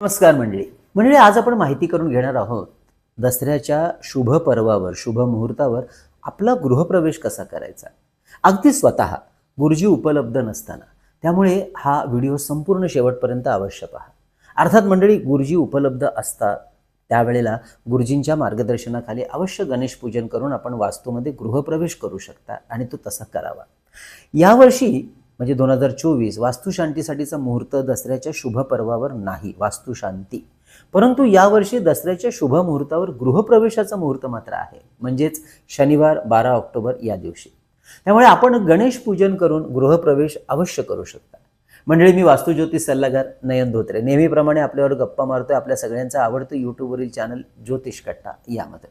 नमस्कार मंडळी. मंडळी आज आपण माहिती करून घेणार आहोत दसऱ्याच्या शुभ पर्वावर शुभ मुहूर्तावर आपला गृहप्रवेश कसा करायचा? अगदी स्वतः गुरुजी उपलब्ध नसताना. त्यामुळे हा व्हिडिओ संपूर्ण शेवटपर्यंत अवश्य पहा. अर्थात मंडळी गुरुजी उपलब्ध असतात त्यावेळेला गुरुजींच्या मार्गदर्शनाखाली अवश्य गणेश पूजन करून आपण वास्तूमध्ये गृहप्रवेश करू शकता आणि तो तसा करावा. यावर्षी म्हणजे दोन हजार चोवीस वास्तुशांतीसाठीचा मुहूर्त दसऱ्याच्या शुभ पर्वावर नाही वास्तुशांती. परंतु यावर्षी दसऱ्याच्या शुभ मुहूर्तावर गृहप्रवेशाचा मुहूर्त मात्र आहे. म्हणजेच शनिवार बारा ऑक्टोबर या दिवशी. त्यामुळे आपण गणेश पूजन करून गृहप्रवेश अवश्य करू शकता. मंडळी मी वास्तुज्योतिष सल्लागार नयन धोत्रे. नेहमीप्रमाणे आपल्यावर गप्पा मारतोय. आपल्या सगळ्यांचं आवडतं यूट्यूबवरील चॅनल ज्योतिष कट्टा यामध्ये.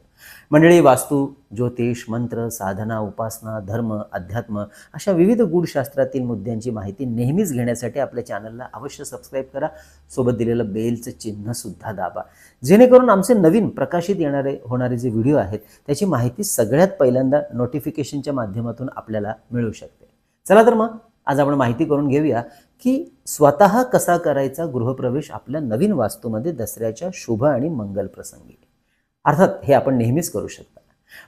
मंडळी वास्तू ज्योतिष मंत्र साधना उपासना धर्म अध्यात्म अशा विविध गूढशास्त्रातील मुद्द्यांची माहिती नेहमीच घेण्यासाठी आपल्या चॅनलला अवश्य सबस्क्राईब करा. सोबत दिलेलं बेलचं चिन्ह सुद्धा दाबा. जेणेकरून आमचे नवीन प्रकाशित येणारे होणारे जे व्हिडिओ आहेत त्याची माहिती सगळ्यात पहिल्यांदा नोटिफिकेशनच्या माध्यमातून आपल्याला मिळू शकते. चला तर मग आज आपण माहिती करून घेऊया. की स्वतः कसा करायचा गृहप्रवेश आपल्या नवीन वास्तूमध्ये दसऱ्याच्या शुभ आणि मंगल प्रसंगी. अर्थात हे आपण नेहमीच करू शकता.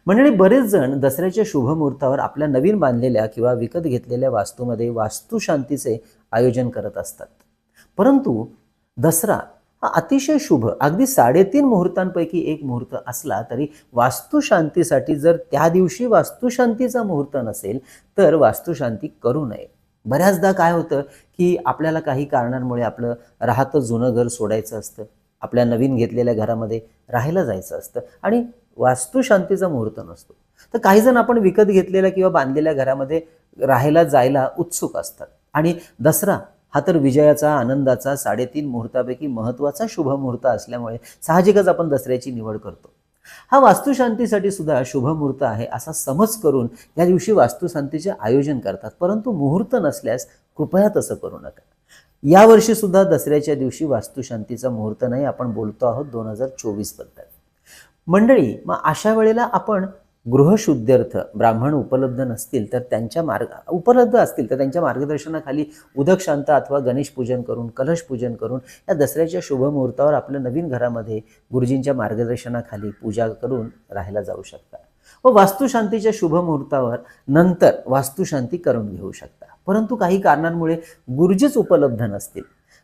मंडळी बरेच जण दसऱ्याच्या शुभ मुहूर्तावर आपल्या नवीन बांधलेल्या किंवा विकत घेतलेल्या वास्तूमध्ये वास्तुशांतीचे आयोजन करत असतात. परंतु दसरा हा अतिशय शुभ अगदी साडेतीन मुहूर्तांपैकी एक मुहूर्त असला तरी वास्तुशांतीसाठी जर त्या दिवशी वास्तुशांतीचा मुहूर्त नसेल तर वास्तुशांती करू नये. बऱ्याचदा काय होतं की आपल्याला काही कारणांमुळे आपलं राहतं जुनं घर सोडायचं असतं. आपल्या नवीन घेतलेल्या घरामध्ये राहायला जायचं असतं. आणि वास्तुशांतीचा मुहूर्त नसतो. तर काही जण आपण विकत घेतलेल्या किंवा बांधलेल्या घरामध्ये राहायला जायला उत्सुक असतात. आणि दसरा हा तर विजयाचा आनंदाचा साडेतीन मुहूर्तापैकी महत्त्वाचा शुभ मुहूर्त असल्यामुळे साहजिकच आपण दसऱ्याची निवड करतो. हा वास्तुशांतीसाठी सुद्धा शुभ मुहूर्त आहे असा समज करून या दिवशी वास्तुशांतीचे आयोजन करतात. परंतु मुहूर्त नसल्यास कृपया तसं करू नका. यावर्षी सुद्धा दसऱ्याच्या दिवशी वास्तुशांतीचा मुहूर्त नाही आपण बोलतो आहोत दोन हजार चोवीसबद्दल. मंडळी मग अशा वेळेला आपण गृहशुद्ध्यर्थ ब्राह्मण उपलब्ध नसतील तर त्यांच्या मार्ग उपलब्ध असतील तर त्यांच्या मार्गदर्शनाखाली उदक शांत अथवा गणेश पूजन करून कलश पूजन करून या दसऱ्याच्या शुभ मुहूर्तावर आपल्या नवीन घरामध्ये गुरुजींच्या मार्गदर्शनाखाली पूजा करून राहायला जाऊ शकता. व वास्तुशांतीच्या शुभ मुहूर्तावर नंतर वास्तुशांती करून घेऊ शकता. परंतु काही कारणांमुळे गुरुजीच उपलब्ध नसतील.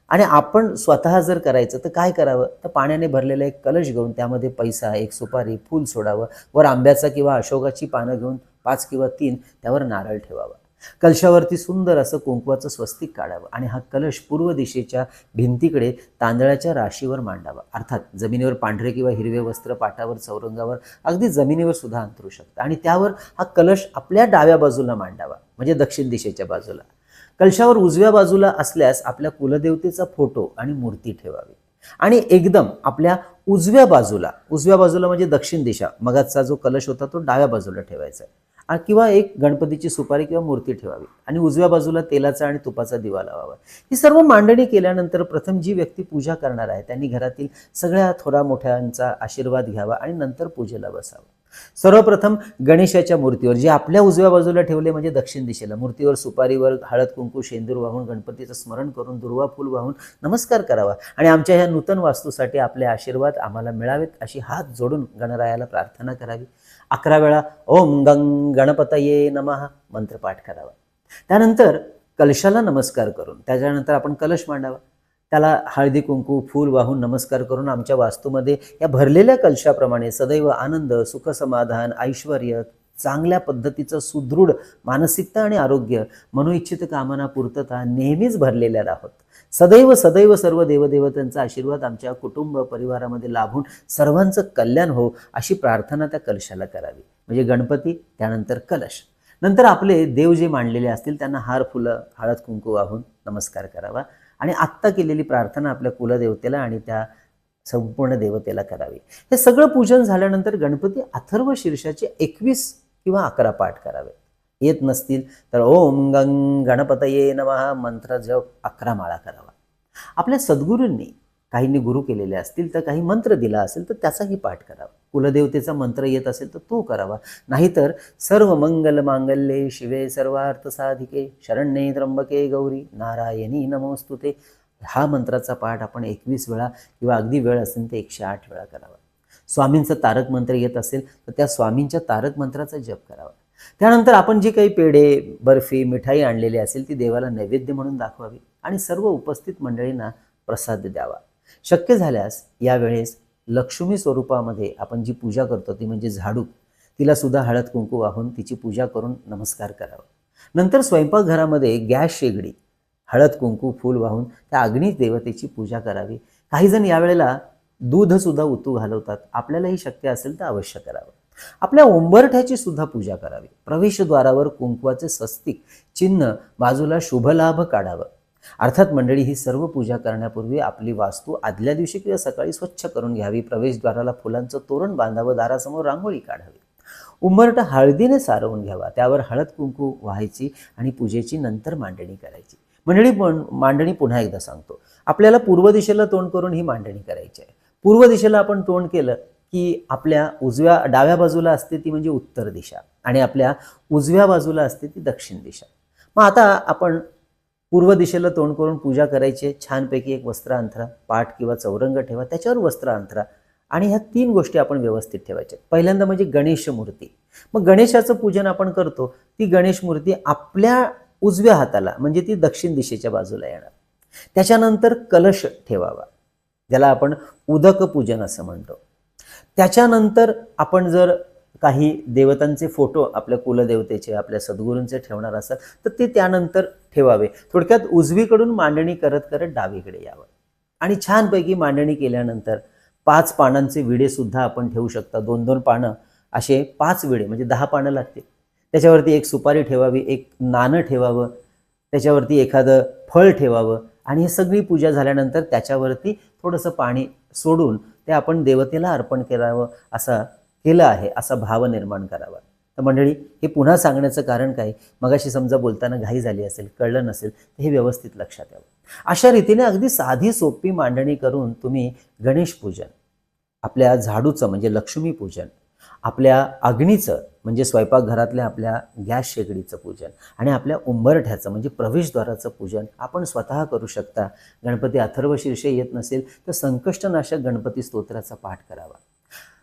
आणि आपण स्वतः जर करायचं तर काय करावं? तर पाण्याने भरलेला एक कलश घेऊन त्यामध्ये पैसा एक सुपारी फूल सोडावं. वर आंब्याचा किंवा अशोकाची पानं घेऊन पाच किंवा तीन त्यावर नारळ ठेवावा. कलशावरती सुंदर असं कुंकवाचं स्वस्तिक काढावं आणि हा कलश पूर्व दिशेच्या भिंतीकडे तांदळाच्या राशीवर मांडावा. अर्थात जमिनीवर पांढरे किंवा हिरवे वस्त्र पाटावर चौरंगावर अगदी जमिनीवर सुद्धा अंतरू शकतं. आणि त्यावर हा कलश आपल्या डाव्या बाजूला मांडावा म्हणजे दक्षिण दिशेच्या बाजूला. कलशावर उजव्या बाजूला असल्यास आपल्या कुलदेवतेचा फोटो आणि मूर्ती ठेवावी. आणि एकदम आपल्या उजव्या बाजूला उजव्या बाजूला म्हणजे दक्षिण दिशा मगाचा जो कलश होता तो डाव्या बाजूला ठेवायचा आहे. किंवा एक गणपतीची सुपारी किंवा मूर्ती ठेवावी. आणि उजव्या बाजूला तेलाचा आणि तुपाचा दिवा लावावा. ही सर्व मांडणी केल्यानंतर प्रथम जी व्यक्ती पूजा करणार आहे त्यांनी घरातील सगळ्या थोडा मोठ्यांचा आशीर्वाद घ्यावा आणि नंतर पूजेला बसावं. सर्वप्रथम गणेशाच्या मूर्तीवर जे आपल्या उजव्या बाजूला ठेवले म्हणजे दक्षिण दिशेला मूर्तीवर सुपारीवर हळद कुंकू शेंदूर वाहून गणपतीचं स्मरण करून दुर्वा फूल वाहून नमस्कार करावा आणि आमच्या ह्या नूतन वास्तूसाठी आपले आशीर्वाद आम्हाला मिळावेत अशी हात जोडून गणरायाला प्रार्थना करावी. अकरा वेळा ओम गंग गणपतये नमः मंत्रपाठ करावा. त्यानंतर कलशाला नमस्कार करून त्याच्यानंतर आपण कलश मांडावा. त्याला हळदी कुंकू फूल वाहून नमस्कार करून आमच्या वास्तूमध्ये या भरलेल्या कलशाप्रमाणे सदैव आनंद सुखसमाधान ऐश्वर चांगल्या पद्धतीचं सुदृढ मानसिकता आणि आरोग्य मनोइच्छित कामना पूर्तता नेहमीच भरलेल्या राहोत सदैव सदैव सर्व देवदेवतांचा आशीर्वाद आमच्या कुटुंब परिवारामध्ये लाभून सर्वांचं कल्याण हो अशी प्रार्थना त्या कलशाला करावी. म्हणजे गणपती त्यानंतर कलश. नंतर आपले देव जे मांडलेले असतील त्यांना हार फुलं हळद कुंकू वाहून नमस्कार करावा. आणि आत्ता केलेली प्रार्थना आपल्या कुलदेवतेला आणि त्या संपूर्ण देवतेला करावी. हे सगळं पूजन झाल्यानंतर गणपती अथर्व शीर्षाचे एकवीस किंवा अकरा पाठ करावे येत नसतील तर ओम गंग गणपतये नमः मंत्र जप अकरा माळा करावा. आपल्या सद्गुरूंनी काहींनी गुरु केलेले असतील तर काही मंत्र दिला असेल तर त्याचाही पाठ करावा. कुलदेवतेचा मंत्र येत असेल तर तो करावा. नाहीतर सर्व मंगल मांगल्ये शिवे सर्वार्थ साधिके शरण्ये त्र्यंबके गौरी नारायणी नमोस्तुते. हा मंत्राचा पाठ आपण एकवीस वेळा किंवा अगदी वेळ असेल तर एकशे आठ वेळा करावा. स्वामींचं तारक मंत्र येत असेल तर त्या स्वामींच्या तारक मंत्राचा जप करावा. त्यानंतर आपण जी काही पेढे बर्फी मिठाई आणलेली असेल ती देवाला नैवेद्य म्हणून दाखवावी. आणि सर्व उपस्थित मंडळींना प्रसाद द्यावा. शक्य झाल्यास यावेळेस लक्ष्मी स्वरूपामध्ये आपण जी पूजा करतो ती म्हणजे झाडू तिला सुद्धा हळद कुंकू वाहून तिची पूजा करून नमस्कार करावा. नंतर स्वयंपाकघरामध्ये गॅस शेगडी हळद कुंकू फूल वाहून त्या अग्नी देवतेची पूजा करावी. काही जण यावेळेला दूध सुद्धा उतू घालवतात. आपल्यालाही शक्य असेल तर अवश्य करावं. आपल्या उंबरठ्याची सुद्धा पूजा करावी. प्रवेशद्वारावर कुंकवाचे स्वस्तिक चिन्ह बाजूला शुभलाभ काढावं. अर्थात मंडळी ही सर्व पूजा करण्यापूर्वी आपली वास्तू आदल्या दिवशी किंवा सकाळी स्वच्छ करून घ्यावी. प्रवेशद्वाराला फुलांचं तोरण बांधावं दारासमोर रांगोळी काढावी. उंबरट हळदीने सारवून घ्यावा. त्यावर हळद कुंकू व्हायची आणि पूजेची नंतर मांडणी करायची. मंडळी मांडणी पुन्हा एकदा सांगतो. आपल्याला पूर्व दिशेला तोंड करून ही मांडणी करायची आहे. पूर्व दिशेला आपण तोंड केलं की आपल्या उजव्या डाव्या बाजूला असते ती म्हणजे उत्तर दिशा आणि आपल्या उजव्या बाजूला असते ती दक्षिण दिशा. मग आता आपण पूर्व दिशेला तोंड करून पूजा करायची आहे छानपैकी एक वस्त्र अंथरा पाठ किंवा चौरंग ठेवा त्याच्यावर वस्त्र अंथरा. आणि ह्या तीन गोष्टी आपण व्यवस्थित ठेवायच्या. पहिल्यांदा म्हणजे गणेश मूर्ती. मग गणेशाचं पूजन आपण करतो ती गणेश मूर्ती आपल्या उजव्या हाताला म्हणजे ती दक्षिण दिशेच्या बाजूला येणार. त्याच्यानंतर कलश ठेवावा. ज्याला आपण उदक पूजन असं म्हणतो. त्याच्यानंतर आपण जर काही देवतांचे फोटो आपल्या कुलदेवतेचे आपल्या सद्गुरूंचे ठेवणार असतात तर ते त्यानंतर ठेवावे. थोडक्यात उजवीकडून मांडणी करत करत डावीकडे यावं. आणि छानपैकी मांडणी केल्यानंतर पाच पानांचे विडेसुद्धा आपण ठेवू शकता. दोन दोन पानं असे पाच विडे म्हणजे दहा पानं लागतील. त्याच्यावरती एक सुपारी ठेवावी एक नाणं ठेवावं त्याच्यावरती एखादं फळ ठेवावं आणि हे सगळी पूजा झाल्यानंतर त्याच्यावरती थोडंसं पाणी सोडून ते आपण देवतेला अर्पण करावं असा केलं आहे असा भाव निर्माण करावा. तर मंडळी हे पुन्हा सांगण्याचं कारण काय? मगाशी समजा बोलताना घाई झाली असेल कळलं नसेल तर हे व्यवस्थित लक्षात यावं अशा रीतीने अगदी साधी सोपी मांडणी करून तुम्ही गणेश पूजन आपल्या झाडूचं म्हणजे लक्ष्मी पूजन आपल्या अग्नीचं म्हणजे स्वयंपाकघरातल्या आपल्या गॅस शेगडीचं पूजन आणि आपल्या उंबरठ्याचं म्हणजे प्रवेशद्वाराचं पूजन आपण स्वतः करू शकता. गणपती अथर्व शीर्षे येत नसेल तर संकष्टनाशक गणपती स्तोत्राचा पाठ करावा.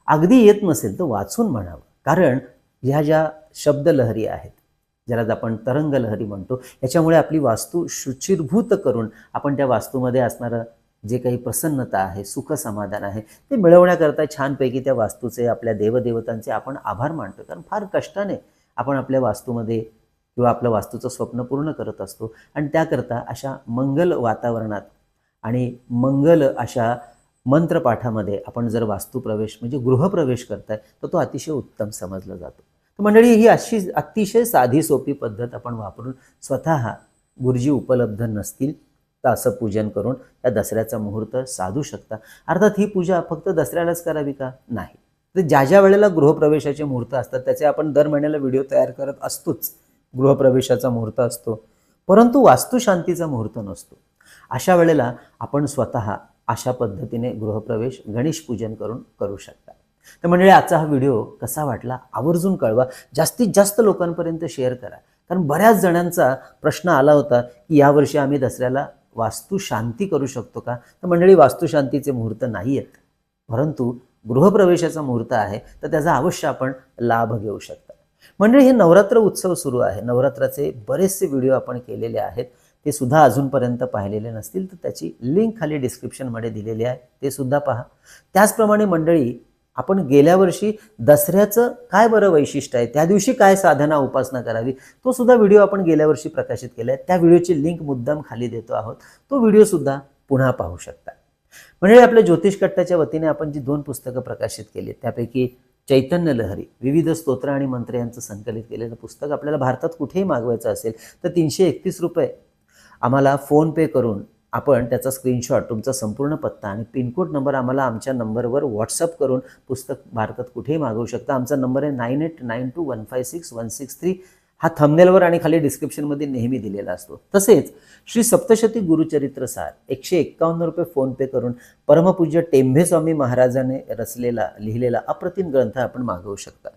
अगदी येत नसेल तर वाचून म्हणावं. कारण ह्या ज्या शब्दलहरी आहेत ज्याला आपण तरंग लहरी म्हणतो याच्यामुळे आपली वास्तू शुचिरभूत करून आपण त्या वास्तूमध्ये असणारं जे काही प्रसन्नता आहे सुख समाधान आहे ते मिळवण्याकरता छानपैकी त्या वास्तूचे आपल्या देवदेवतांचे आपण आभार मानतो. कारण फार कष्टाने आपण आपल्या वास्तूमध्ये किंवा आपलं वास्तूचं स्वप्न पूर्ण करत असतो. आणि त्याकरता अशा मंगल वातावरणात आणि मंगल अशा मंत्रपाठामध्ये आपण जर वास्तुप्रवेश म्हणजे गृहप्रवेश करताय तर तो अतिशय उत्तम समजला जातो. तर मंडळी ही अशी अतिशय साधी सोपी पद्धत आपण वापरून स्वतः गुरुजी उपलब्ध नसतील तर असं पूजन करून या दसऱ्याचा मुहूर्त साधू शकता. अर्थात ही पूजा फक्त दसऱ्यालाच करावी का? नाही. तर ज्या ज्या वेळेला गृहप्रवेशाचे मुहूर्त असतात त्याचे आपण दर महिन्याला व्हिडिओ तयार करत असतोच. गृहप्रवेशाचा मुहूर्त असतो. परंतु वास्तुशांतीचा मुहूर्त नसतो. अशा वेळेला आपण स्वतः अशा पद्धतीने गृहप्रवेश गणेश पूजन करून करू शकता. तर मंडळी आजचा हा व्हिडिओ कसा वाटला? आवर्जून कळवा. जास्तीत जास्त लोकांपर्यंत शेअर करा. कारण बऱ्याच जणांचा प्रश्न आला होता की यावर्षी आम्ही दसऱ्याला वास्तुशांती करू शकतो का? तर मंडळी वास्तुशांतीचे मुहूर्त नाही आहेत परंतु गृहप्रवेशाचा मुहूर्त आहे तर त्याचा अवश्य आपण लाभ घेऊ शकता. मंडळी हे नवरात्र उत्सव सुरू आहे. नवरात्राचे बरेचसे व्हिडिओ आपण केलेले आहेत. ते सुद्धा अजूनपर्यंत पाहिलेले नसतील तर त्याची लिंक खाली डिस्क्रिप्शनमध्ये दिलेली आहे ते सुद्धा पहा. त्याचप्रमाणे मंडळी आपण गेल्या वर्षी दसऱ्याचं काय बरं वैशिष्ट्य आहे? त्या दिवशी काय साधना उपासना करावी? तो सुद्धा व्हिडिओ आपण गेल्या वर्षी प्रकाशित केला आहे त्या व्हिडिओची लिंक मुद्दाम खाली देतो आहोत. तो व्हिडिओ सुद्धा पुन्हा पाहू शकता. म्हणजे आपल्या ज्योतिष कट्ट्याच्या वतीने आपण जी दोन पुस्तकं प्रकाशित केली त्यापैकी चैतन्य लहरी विविध स्तोत्र आणि मंत्र यांचं संकलित केलेलं पुस्तक आपल्याला भारतात कुठेही मागवायचं असेल तर तीनशे एकतीस रुपये आम्हाला फोनपे करून आपण त्याचा स्क्रीनशॉट तुमचा संपूर्ण पत्ता आणि पिनकोड नंबर आम्हाला आमच्या नंबरवर व्हॉट्सअप करून पुस्तक भारतात कुठेही मागवू शकता. आमचा नंबर आहे nine eight nine two one five six one six three हा थंबनेलवर आणि खाली डिस्क्रिप्शनमध्ये नेहमी दिलेला असतो. तसेच श्री सप्तशती गुरुचरित्रसार एकशे एक्कावन्न रुपये फोनपे करून परमपूज्य टेंभे स्वामी महाराजाने रचलेला लिहिलेला अप्रतिम ग्रंथ आपण मागवू शकता.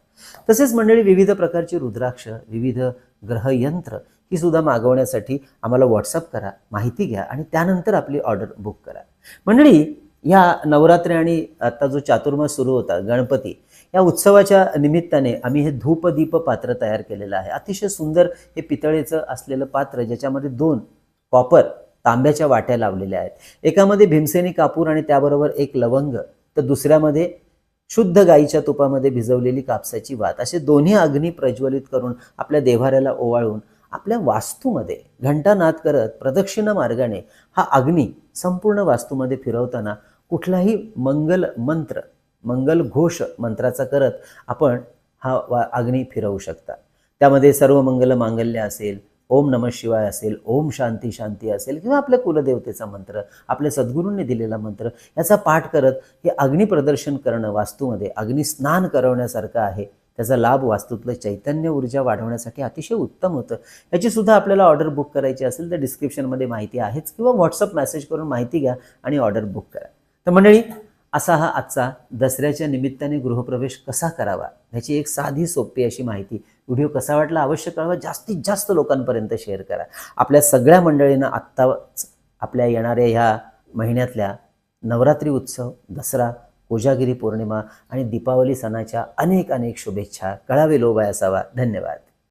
तसेच मंडळी विविध प्रकारची रुद्राक्ष विविध ग्रहयंत्र ती सुद्धा मागवण्यासाठी आम्हाला व्हॉट्सअप करा माहिती घ्या आणि त्यानंतर आपली ऑर्डर बुक करा. मंडळी या नवरात्री आणि आता जो चातुर्मास सुरू होता गणपती या उत्सवाच्या निमित्ताने आम्ही हे धूपदीप पात्र तयार केलेलं आहे. अतिशय सुंदर हे पितळेचं असलेलं पात्र ज्याच्यामध्ये दोन कॉपर तांब्याच्या वाट्या लावलेल्या आहेत. एकामध्ये भीमसेनी कापूर आणि त्याबरोबर एक लवंग तर दुसऱ्यामध्ये शुद्ध गाईच्या तुपामध्ये भिजवलेली कापसाची वात. असे दोन्ही अग्नी प्रज्वलित करून आपल्या देव्हाऱ्याला ओवाळून आपल्या वास्तूमध्ये घंटानाद करत प्रदक्षिणा मार्गाने हा अग्नी संपूर्ण वास्तूमध्ये फिरवताना कुठलाही मंगल मंत्र मंगल घोष मंत्राचा करत आपण हा वा अग्नी फिरवू शकता. त्यामध्ये सर्व मंगल मांगल्य असेल ओम नम शिवाय असेल ओम शांती शांती असेल किंवा आपल्या कुलदेवतेचा मंत्र आपल्या सद्गुरूंनी दिलेला मंत्र याचा पाठ करत हे अग्नी प्रदर्शन करणं वास्तूमध्ये अग्नी स्नान करवण्यासारखं आहे. त्याचा लाभ वास्तूतलं चैतन्य ऊर्जा वाढवण्यासाठी अतिशय उत्तम होतं. याची सुद्धा आपल्याला ऑर्डर बुक करायची असेल तर डिस्क्रिप्शनमध्ये माहिती आहेच किंवा व्हॉट्सअप मेसेज करून माहिती घ्या आणि ऑर्डर बुक करा. तर मंडळी असा हा आजचा दसऱ्याच्या निमित्ताने गृहप्रवेश कसा करावा? ह्याची एक साधी सोपी अशी माहिती. व्हिडिओ कसा वाटला अवश्य कळवा. जास्तीत जास्त लोकांपर्यंत शेअर करा. आपल्या सगळ्या मंडळींना आत्ताच आपल्या येणाऱ्या ह्या महिन्यातल्या नवरात्री उत्सव दसरा कोजागिरी पौर्णिमा आणि दीपावली सणाच्या अनेक अनेक शुभेच्छा. कळावे लोबाय असावा धन्यवाद.